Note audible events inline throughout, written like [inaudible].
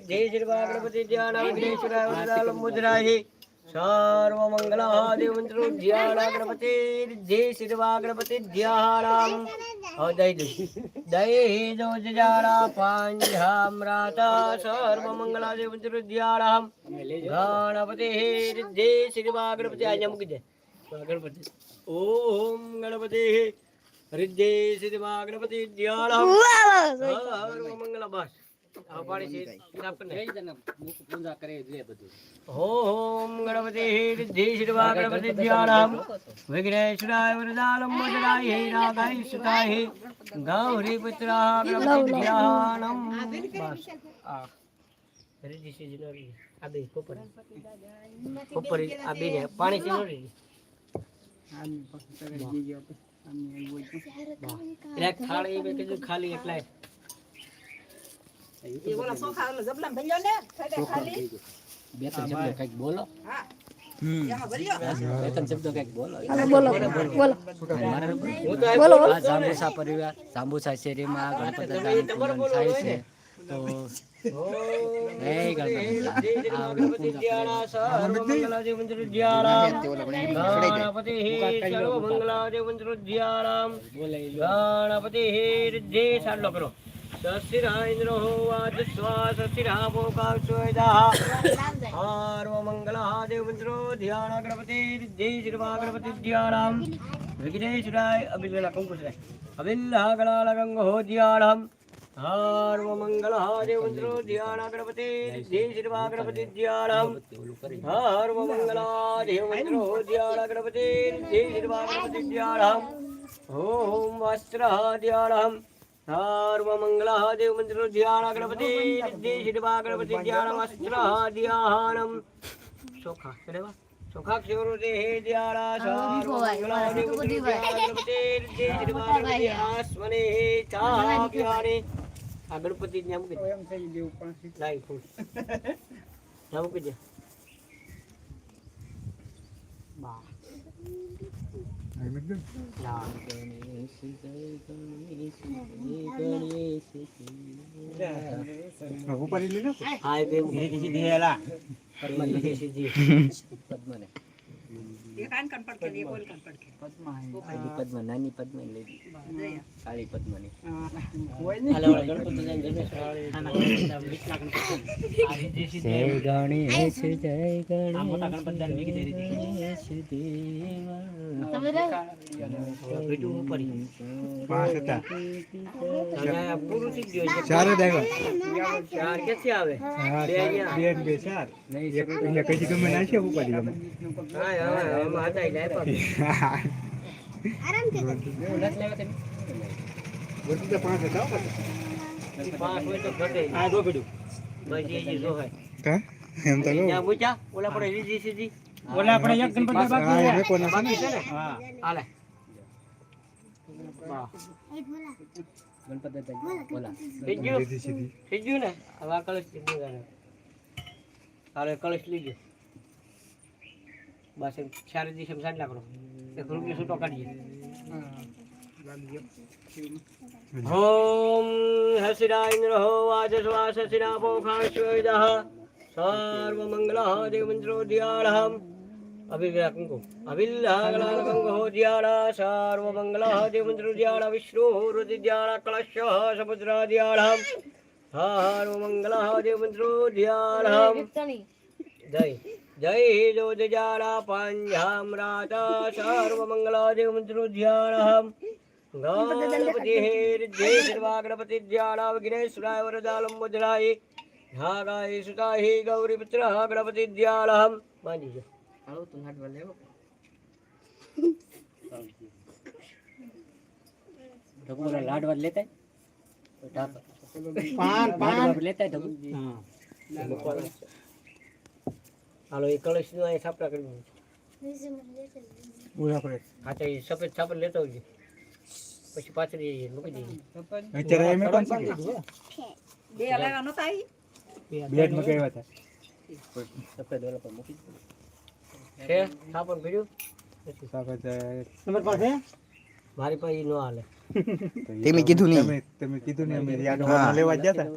જય શ્રી મા ગણપતિ ધ્યાન વિઘ્નેશ્વરાય વરદાલમ મુદ્રાહી સર્વ મંગલાદેવ મંત્રો ધ્યાન ગણપતિ જય શ્રી મા ગણપતિ ધ્યાન હવે દઈ દઈ દઈ જો ઓમ ગણપતિ પાણી ધ્યાનમ વિઘ્નેશ્વરાય રાગાય સુતાય. ગૌરી પુત્રા ગણપતિ ધ્યાનમ બસ. આ આ બે આ બે ને એક થાળી કીધું ખાલી એકલાય હાલો બોલો. બોલો. હું તો બોલો બોલો. આ જાંબુસા પરિવાર જાંબુસા શેરીમાં ગણપતિ દાદાનું પૂજન થાય છે. તો ગણપતિ ગણપતિ જય સાડલો કરો. હોવાજ શ્વાસ શિરા ભોકાક્ષોયદા સર્વ મંગલાદિ મંત્રો ધ્યાન ગણપતિ જય શ્રી મા ગણપતિ ધ્યાનામ વિઘ્નેશ્વરાય અભિલેલા કંકુશરાય અભિલ્લા ગળાલ ગંગો ધ્યાનામ સર્વ મંગલાદિ મંત્રો ધ્યાન ગણપતિ જય શ્રી મા ગણપતિ ધ્યાનામ સર્વ મંગલાદિ દેવ મંત્રો ધ્યાન ગણપતિ જય ગણપતિ ધ્યાન વસ્ત્ર ધ્યાનમ ચોખા કરેવા ચોખા દે હે ધ્યાના સર્વ મંગલાદેવ મંત્રો ધ્યાન ગણપતિ ગણપતિ આસ્મને હે ચાપ્યાને આ ગણપતિ ને મૂકી દે લાઈ ફૂલ ના મૂકી દે બા हाय देव। हे किती [laughs] એ બે મૂકી દીધી પદ્મની સીધી પદ્મને નાની પદ્મ લઈ કાળી હાલે ગણપતિ જઈને ગણેશ વાળા વિકલા ગણપતિ આ સીધી સીધી જય ગણેશ જય આ મોટા ગણપતિ દાન વીકી દે દીધી ગણેશ ઉપર પાંચ હતા. ચાર જ ચાર ક્યાંથી આવે? બે બે ને બે એક કઈ ગમે ના છે ઉપાડી ગમે હા હા. ગણપતિ થઈ ગયું ને? હવે આ કળશ લીધું કળશ લીધું. બસ એમ ચાર દિવસ એમ સાંજ કરો એક રૂપિયો છૂટો કાઢીએ ઓમ હસિરાઇન્દ્ર હો વાજસ્વાસ હસિરા પોખાશ્વદઃ સર્વ મંગલ દેવ મંત્રો ધ્યાનહમ અભિવ્યા કંકુ અભિલ્લાગલાલ કંકુ ધ્યાન સર્વ મંગલ દેવ મંત્રો ધ્યાન વિષ્ણુ રુધિ ધ્યાન કળશ સમુદ્ર ધ્યાનહમ સર્વ મંગલ દેવ મંત્રો ધ્યાનહમ જય જય જો જજારા પાંજામરાતા સર્વ મંગલ દેવ મંત્રો ધ્યાનહમ ગણપતિ જય સર્વા ગણપતિ ધ્યાન વિઘ્નેશ્વરાય વરદાલમ મુદ્રાય નાગાય સુતાહી ગૌરી પુત્ર ગણપતિ ધ્યાનહમ માંડી જો હાલો તું હાડવા લેવો ઢગુરા લાડવા લેતા પાન પાન લાડવા લેતા ઢગુ મૂકવાના છે. હાલો એ કળશનું અહીં સાપડા કરી દઉં હા તો એ સફેદ છાપર લેતો આવજો. પછી પાછળ જઈએ મૂકી દઈએ અત્યારે એમ પણ બે હલાવા નતા આવી બે જ મગાવ્યા હતા સફેદ ઓલા પર મૂકી છે સાપડ ભીડ્યું સ્વાગત છે. તમારી પાસે? મારી પાસે ઈ ન હાલે. તમે કીધું નહીં. તમે તમે કીધું નહીં અમે યાદ લેવા ગયા હતા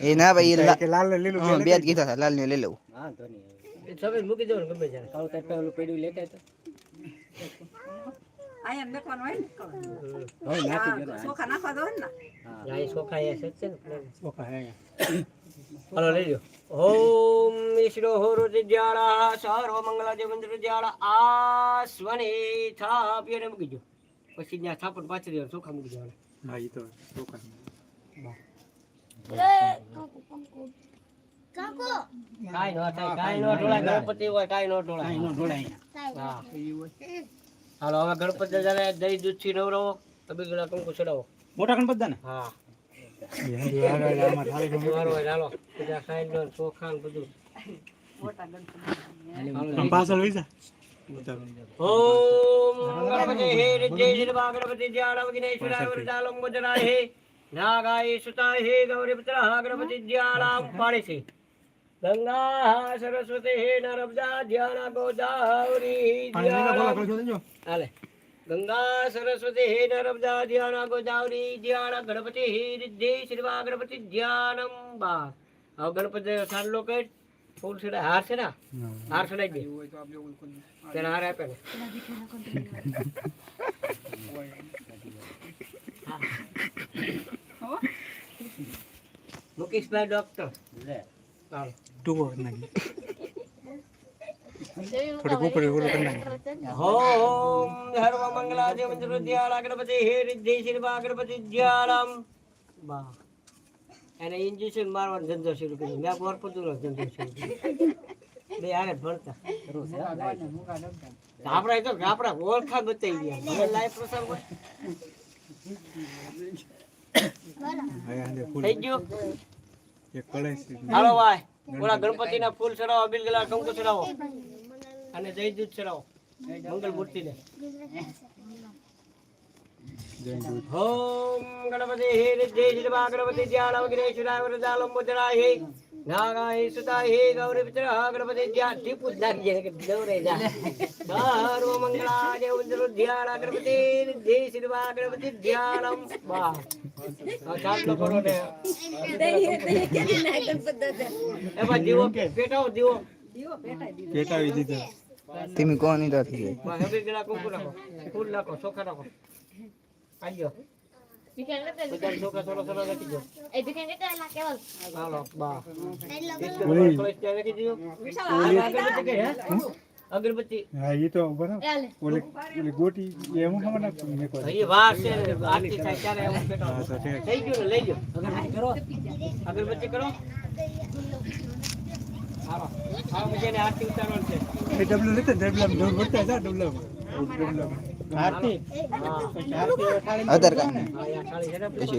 એ ના ભાઈ લાલ લીલું બે જ કીધા હતા લાલ ને લઈ લઉં નહીં એ સફેદ મૂકી દો ને ગમે ત્યારે. કાળું તાર પેલું પેડ્યું લેતા તો. અહીંયા મેકવાનું હોય ને? હવે નાખી દો આ નાખવા દો ને હા એ સોખા એ છે ને. ઓકા હે. હાલો લઈ લો ઓમ ઈશ્વરો હોરો જ્યાળા સર્વ મંગલા જે મંદિર જ્યાળા આ સ્વને થાપ્ય ને મૂકી દો. પછી ત્યાં થાપણ પાછી દેવાનું ચોખા મૂકી દેવાના. હા એ તો ઓકા કાંઈ નો થાય કાઈ નો ઢોળાય ગણપતિ હોય કાઈ નો ઢોળાય. નો ઢોળાય. હા. હાલો હવે ગણપતિ દાદાને દહીં દૂધથી નવરાવો તમે ગળા કંકુ ચડાવો. મોટા ગણપતિ દાને હા ગણપતિ હે. ગણપતિ પાડે છે. ગંગા સરસ્વતી હે નર્મદા ધ્યાન ગોદાવરી ધ્યાન. હાલે. ગંગા સરસ્વતી હે નર્મદા ધ્યાન ગોદાવરી ધ્યાન ગણપતિ હે શ્રીવા ગણપતિ ધ્યાનમ બા. હવે ગણપતિ સાંડલો કઈ. ફૂલ છે હાર છે ને? હાર ચડાઈ દે. તેને હાર આપે ને. મુકેશભાઈ ડોક્ટર ચાલો ટૂંકો કરી નાખી થોડીક ઉપર ઓલું કરી નાખી ઓમ સર્વ મંગલાજય મંત્ર ધ્યાન ગણપતિ હે રિદ્ધિ શિરવા ગણપતિ ધ્યાનમ બા એને ઇન્જેક્શન મારવાનો ધંધો શરૂ કર્યો મેં ગોરપતુનો ધંધો શરૂ કર્યો બે આને ભણતા આપણા એ તો આપણા ઓળખા બતાવી ગયા મને લાઈફ પ્રસંગ થઈ ગયો હાલો ભાઈ ઓલા ગણપતિના ફૂલ ચડાવો અબીલ ગલા કંકુ ચડાવો અને જય દૂધ ચડાવો મંગલ મૂર્તિને. જય દૂધ ઓમ ગણપતિ હે રિદ્ધે શિરવા ગણપતિ ધ્યાન વિઘ્નેશ્વરાય વરદાલમ મુદ્રાય હે. નાગાય સુતાય હે ગૌરી પુત્ર ગણપતિ ધ્યાન. ટીપુ જ નાખી જાય કે દৌড়ે જા. સર્વ મંગળાય ઉદ્ર ધ્યાન ગણપતિ રિદ્ધે શિરવા ગણપતિ ધ્યાનમ. બા. પેટાવો દીધો તમે કોણ નહીં નાખો ફૂલ નાખો ચોખા નાખો આજો બધા અગરબત્તી. હે અગરબત્તી એ તો બરાબર ઓલી ઓલી ગોટી એ હું ખબર નાખું મેં કોઈ હજી વાર છે આરતી થાય ત્યારે એવું પેટાવો. હા તો ઠીક થઈ ગયું લઈ જાઓ અગરબત્તી કરો. હાલો. આ બધાને આરતી ઉતારવાની છે. એ ડબલ લેતા ડબલામાં ઢોલ ભરતા જા ડબલામાં. ડબલામાં આરતી. આધાર કાર્ડ. હા, પછી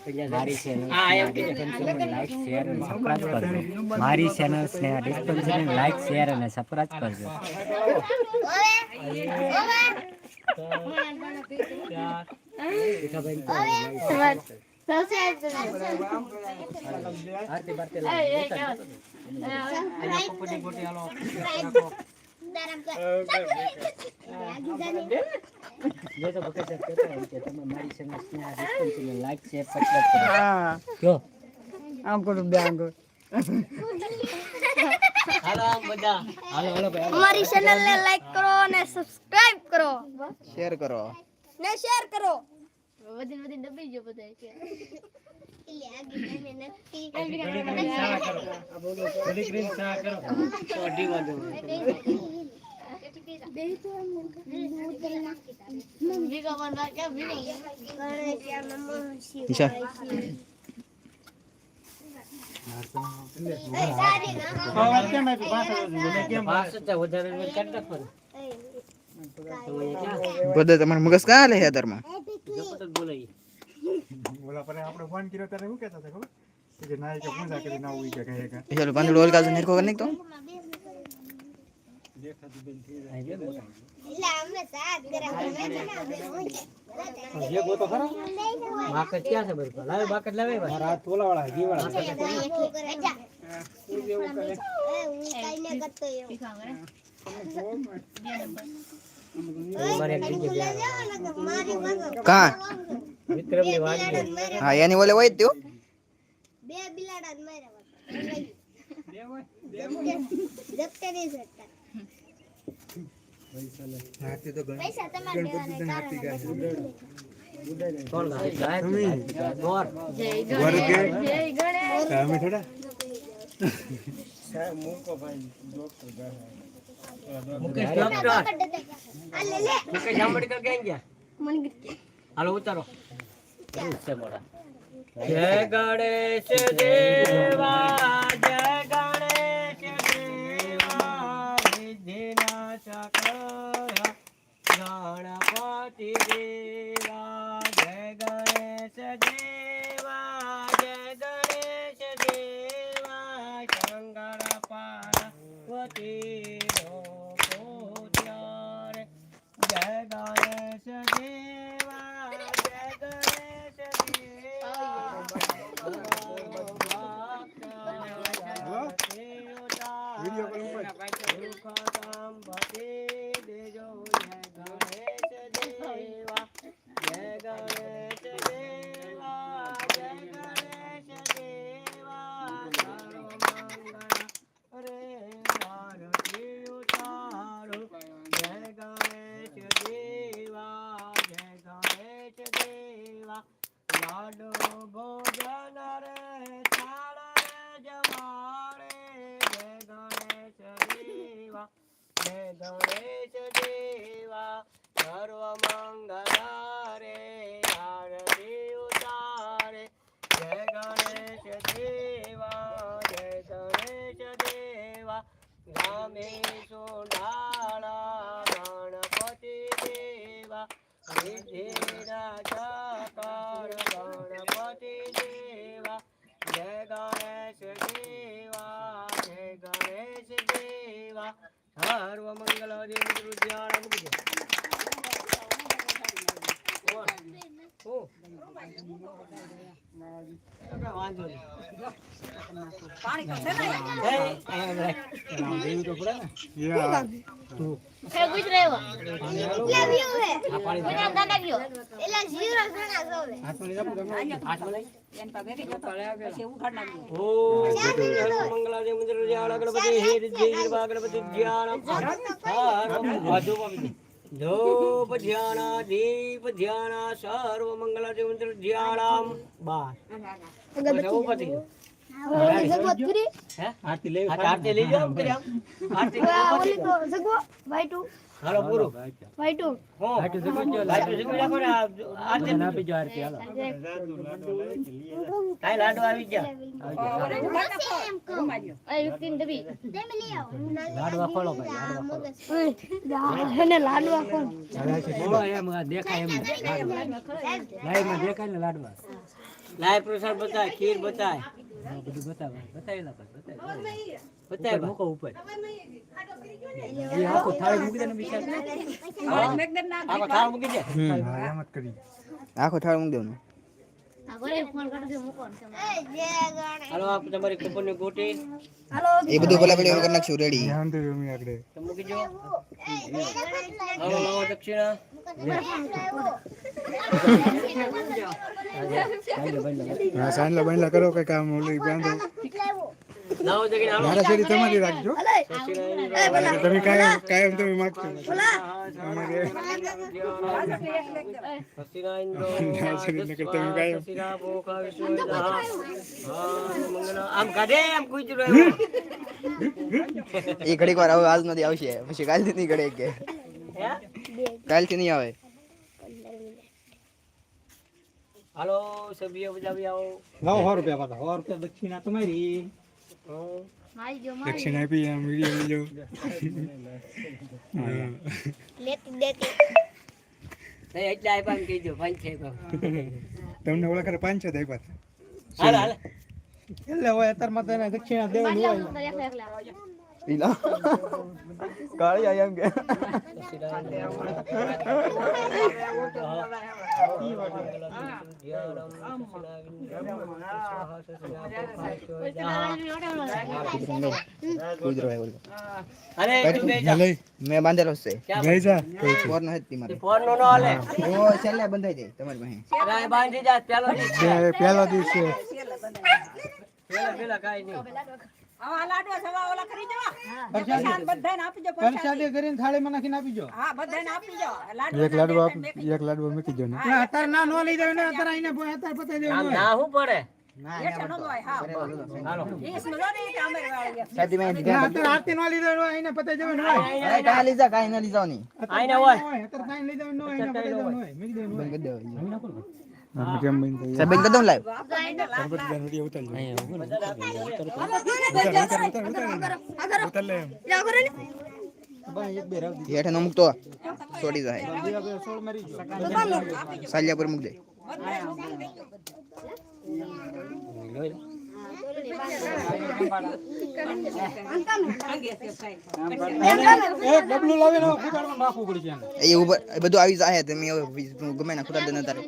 મારી ચેનલ લાઈક શેર અને સબસ્ક્રાઇબ કરજો મારી channel Sneh dispensary like share અને સબસ્ક્રાઇબ કરજો. આરતી બારતી અહીંયા પોપટી પોટી હાલો રાખો. જો તો ભગત સાહેબ કહેતા હોય કે તમે મારી channel Sneh dispensary like share subscribe કરજો જો આમ કરું બે આમ કરું હાલો આમ બધા હાલો હાલો ભાઈ અમારી ચેનલ ને લાઈક કરો અને સબસ્ક્રાઇબ કરો શેર કરો ને શેર કરો વધીને વધીને દબાઈ ગયો બધા કે થોડીક રીત સા કરો તો અઢી વાગે ભીગો પણ રાખ્યા, ભીગો. ઈશા અવાજ કેમ આપ્યો? પાછળ વળી કેમ પાસ જ વધારે વધારે કાઢી નાખવાનું. તો અહીંયા ક્યાં? બધા તમારે મગજ કા લે હેતરમાં જપત જ બોલાય. ઓલા પર આપણે ફોન કર્યો ત્યારે શું કહેતા હતા ખબર કે ના કે પૂજા કરી ના હોય કે કહે કે ચાલો પાંદડો ઓલ કાલ નિરખો કરી તો જે ગોતો ખરો બાકસ ક્યાં છે બરોબર? લાવે બાકસ લાવે ભાઈ. મારા હાથ તોલા વાળા ઘી વાળા મારે એક બીજે ગયા. કા વિક્રમની વાડી છે. હા એની ઓલે હોય જ ત્યો બે બિલાડા જ માર્યા જપ્તે નહીં શકતા પૈસા તમારે દેવાના કારણ કોણ લાવે? સાહેબ? ગોર. અમે થોડા મુકેશ ડોક્ટર. આ લે લે. મુકેશ આંબેડકર ક્યાં ગયા? હાલો ઉતારો. જય ગણેશ દેવા જય વિઘ્નનાશક ગણપતિ દેવા વિઘ્નરાજા કર ગણપતિ દેવા જય ગણેશ દેવા જય ગણેશ દેવા. સર્વ મંગલ દેવ વાંધો જ્ઞાન ગણપતિ હે ગણપતિ જ્ઞાન ધૂપ [laughs] ધ્યાન દીપ ધ્યાન સર્વ મંગલાજય મંત્ર જ્ઞાન બાર હે આરતી. લેવી આરતી લઈ જાઓ આરતી ઓલી તો જગવો વાઈટુ હાલો પૂરું. વાઈટુ હો. લાઈટ જગવી રાખો ને આરતી આપી જો આરતી હાલો. કાંઈ લાડુ આવી ગયા? લાડવા ખોલો ભાઈ લાડવા ખોલો એને લાડવા કોણ ખોલો એમ દેખાય એમ લાઈવમાં દેખાય ને લાડવા લાય પ્રસાદ બતાય ખીર બતાય બધું બતાવે બતાવેલા ભાઈ બતાવે બતાય મૂકો ઉપર એ આખું થાળી મૂકી દે. ને બિચાર આખો થાળ મૂકી દે આખો થાળ મૂકી દેવાનું આ ઘરે ફોન કરજો મૂકો હાલો આપ તમારી કુપનની ગોટી એ બધું ભલા ભલા કરી નાખશું રેડી ધ્યાન તો અમે આગળ તો મૂકી દો હાલો લાવો દક્ષિણા. હા સાંજલા બાંધલા કરો કઈ કામ ઓલું બાંધો. લાવો દક્ષિણા હાલો મારા શેરી તમારી રાખજો દક્ષિણા તમે કાયમ કાયમ તમે માગશો દક્ષિણા ઇન્દ્રો શરીર નકર તમે કાયમ દક્ષિણા ભોખા વિષ્ણુ દહા. હા, મંગળ આમ કાઢે આમ કૂતરું આવ્યું. એ ઘડીક વાર હવે આજ નથી આવશે પછી કાલથી નહીં ઘડે કે હે કાલથી નહીં આવે હાલો સભ્ય બધા બી આવો લાવો સો રૂપિયા પાછા સો રૂપિયા દક્ષિણા તમારી જો દક્ષિણ આપી આમ વીડિયો વીડિયો લેતી દેતી. નહીં એટલે આપ્યા ને કહેજો પાંચ છે તમને ઓલા પાંચ દઈ પાછા હાલ હાલ. એટલે હોય અત્યારમાં તો એને દક્ષિણા દેવ હોય. કાળી આઈ એમ કે અરે મેં બાંધેલો છે. ગઈ જા. ફોન નો હેતી મારે ફોન નો ન હાલે. ઓ છેલ્લે બંધાઈ જાય તમારી પાસે. અરે બાંધી જા પેલો દિવસ. છે. બે દિવસ છે. પેલા પેલા કાઈ નહીં. આવા લાડવા સવા ઓલા કરી જવા બધાને આપી પરસાદી કરીને થાળીમાં નાખીને આપી હા બધાને આપી લાડવા એક લાડવો એક લાડવો મૂકી દો ને. અત્યારે ના નો લઈ જાવ ને અત્યારે આઈને પોય અત્યારે પતાઈ આમ ના શું પડે હેઠળ ન હોય હા હાલો ઈસ નો ને કે અમે વાળી સાદી માં ના, ધ્યાન અત્યારે આરતી નો લઈ જવાનું આઈને પતાઈ દેવાનું હોય એ કાંઈ લઈ જા કાંઈ ના લઈ જાવ નહીં આઈને હોય અત્યારે કાંઈ લઈ જવાનું હોય આઈને પતાઈ દેવાનું હોય મૂકી દેવાનું હોય. બંધ કરી દેવાય આમ કેમ બંધ થઈ સાહેબ બંધ કરી દઉં લાઈવ ગણપતિ વિડીયો ઉતારજો ઉતાર લે એમ હેઠે નો મૂકતો છોડી જાય સોળ મારી જો સાલિયા પર મૂક દે એક ડબલું લાવીને ફૂટાડમાં નાખવું પડશે એને. એ ઉપર એ બધું આવી જાય તમે હવે તું ગમે ના ખુદા દે તારે હે